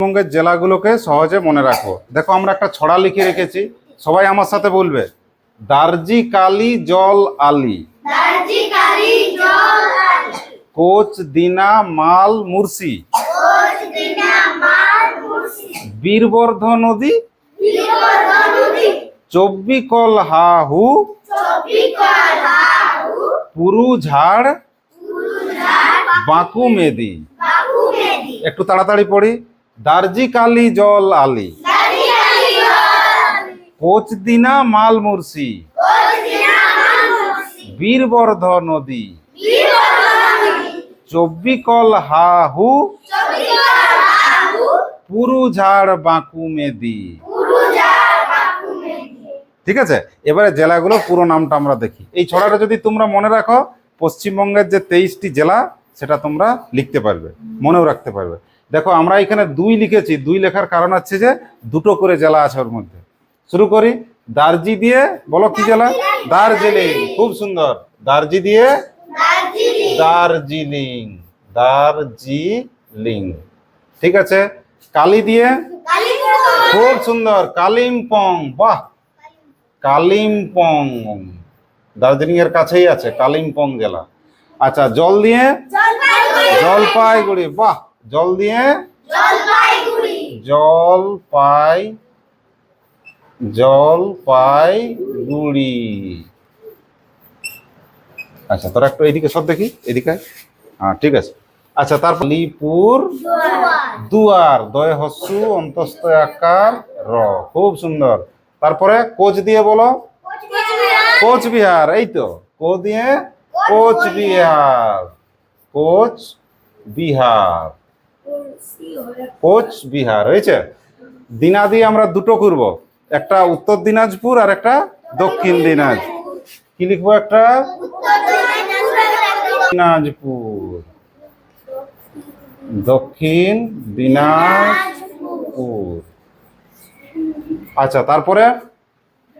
পশ্চিমবঙ্গের জেলাগুলোকে সহজে মনে রাখো। দেখো আমরা একটা ছড়া লিখে রেখেছি। সবাই আমার সাথে বলবে। দার্জি কালি জল আলি। কোচ দিনা মাল মুর্শি বীরবর্ধ নদী। চব্বিকল হাহু। পুরু ঝাড়। পুরুঝাড় বাঁকু মেদি একটু তাড়াতাড়ি পড়ি। দার্জি কালি জল আলি। দার্জি কালি কোচ দিনা মাল মুর্শি বীরবর্ধ নদী। চব্বিকল হাহু। চব্বিকর হাউ পুরু ঝাড় বাঁকু মেদি। মেদি। ঠিক আছে? এবারে জেলাগুলোর পুরো নামটা আমরা দেখি। এই ছড়াটা যদি তোমরা মনে রাখো পশ্চিমবঙ্গের যে তেইশটি জেলা সেটা তোমরা লিখতে পারবে মনেও রাখতে পারবে। দেখো আমরা এখানে দুই লিখেছি। দুই লেখার কারণ হচ্ছে যে দুটো করে জেলা আছে ওর মধ্যে। শুরু করি দার্জি দিয়ে বলো কি জেলা? দার্জিলিং। খুব সুন্দর। দার্জি দিয়ে? দার্জিলিং। দার্জিলিং। ঠিক আছে? কালি দিয়ে? খুব সুন্দর। কালিম্পং। বাহ! কালিম্পং। দার্জিলিং এর কাছেই আছে কালিম্পং জেলা। আচ্ছা জল দিয়ে? জলপাইগুড়ি। বাহ! জল দিয়ে? জলপাইগুড়ি। জলপাই জলপাইগুড়ি। আচ্ছা তোরা একটু এদিকে সব দেখি এদিকে? হ্যাঁ ঠিক আছে। আচ্ছা তারপর লিপুর দুয়ার। দয় হস্যু অন্তস্থ আকার র খুব সুন্দর। তারপরে কোচ দিয়ে বলো? কোচবিহার। এই তো কো দিয়ে কোচবিহার। কোচ বিহার কোচ বিহার হয়েছে? দিনা দিয়ে আমরা দুটো করব একটা উত্তর দিনাজপুর আর একটা দক্ষিণ দিনাজপুর। কি লিখব একটা? দিনাজপুর। দক্ষিণ দিনাজপুর। আচ্ছা তারপরে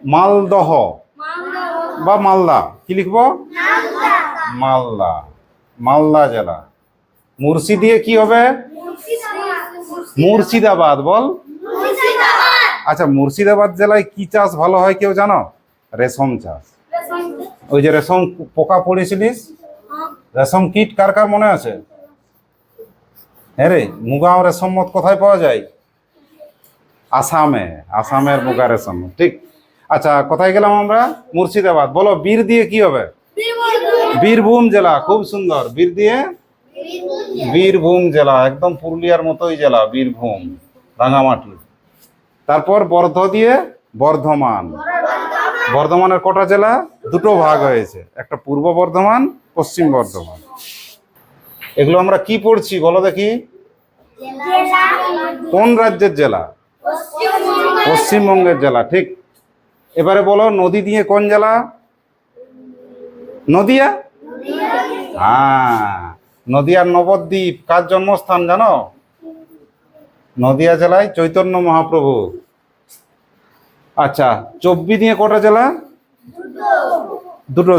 মালদহ বা মালদা। কি লিখব? মালদা। মালদা। জেলা। মুর্শি দিয়ে কি হবে? মুর্শিদাবাদ বল। আচ্ছা মুর্শিদাবাদ জেলায় কি চাষ ভালো হয় কেউ জানো? রেশম চাষ। ওই যে রেশম পোকা পড়েছিলিস? রেশম কীট কার কার মনে আছে? হ্যাঁ রে মুগাও রেশম মত কোথায় পাওয়া যায়? আসামে আসামের মুগা রেশম ঠিক। আচ্ছা কোথায় গেলাম আমরা? মুর্শিদাবাদ। বলো বীর দিয়ে কি হবে? বীরভূম। জেলা খুব সুন্দর। বীর দিয়ে বীরভূম জেলা, একদম পুরুলিয়ার মতোই জেলা, বীরভূম, রাঙামাটি। তারপর বর্ধ দিয়ে বর্ধমান। বর্ধমানের কটা জেলা? দুটো ভাগ হয়েছে, একটা পূর্ব বর্ধমান, পশ্চিম বর্ধমান। এগুলো আমরা কি পড়ছি বলো দেখি? কোন রাজ্যের জেলা? পশ্চিমবঙ্গের জেলা, ঠিক। এবারে বলো, নদী দিয়ে কোন জেলা? নদিয়া? হ্যাঁ। নদিয়ার নবদ্বীপ, কার জন্মস্থান জানো? নদিয়া জেলায় চৈতন্য মহাপ্রভু। আচ্ছা চব্বি নিয়ে কটা জেলা? দুটো।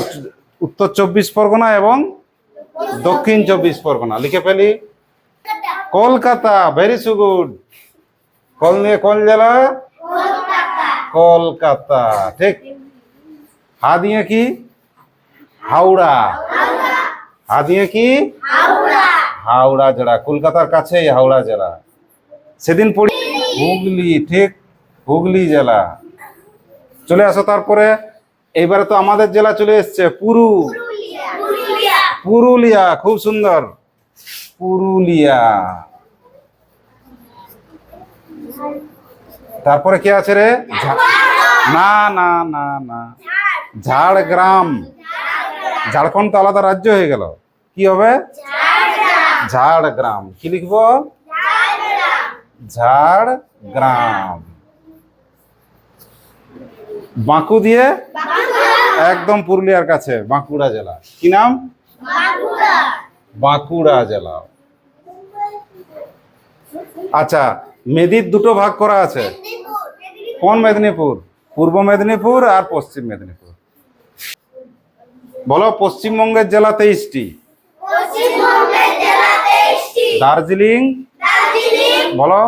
উত্তর চব্বিশ পরগনা এবং দক্ষিণ চব্বিশ পরগনা। লিখে ফেলি। কলকাতা ভেরি সুগুড কল নিয়ে কোন জেলা? কলকাতা। ঠিক। হা দিয়ে কি? হাওড়া। হা দিয়ে কি? হাওড়া। জেলা কলকাতার কাছেই হাওড়া জেলা। সেদিন পড়ি হুগলি ঠিক হুগলি জেলা। চলে আসো তারপরে। এইবারে তো আমাদের জেলা চলে এসছে পুরু। পুরুলিয়া। খুব সুন্দর। পুরুলিয়া। তারপরে কি আছে রে? না না না না। ঝাড়গ্রাম। ঝাড়খণ্ড তো আলাদা রাজ্য হয়ে গেল। কি হবে? ঝাড়গ্রাম। কি লিখব? ঝাড়গ্রাম। বাঁকু দিয়ে একদম পুরুলিয়ার কাছে, বাঁকুড়া জেলা। কি নাম? বাঁকুড়া জেলা। আচ্ছা মেদির দুটো ভাগ করা আছে। কোন মেদিনীপুর? পূর্ব মেদিনীপুর আর পশ্চিম মেদিনীপুর। বলো পশ্চিমবঙ্গের জেলা তেইশটি। দার্জিলিং। বলো।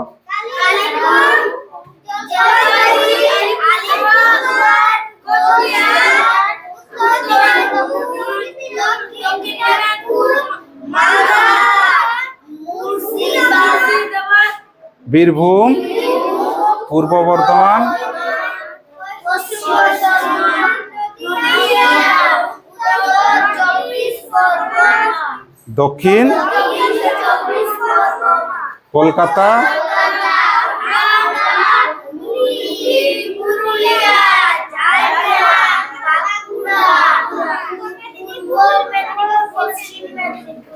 বীরভূম। পূর্ব বর্ধমান। পশ্চিম কলকাতা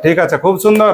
ঠিক আছে খুব সুন্দর।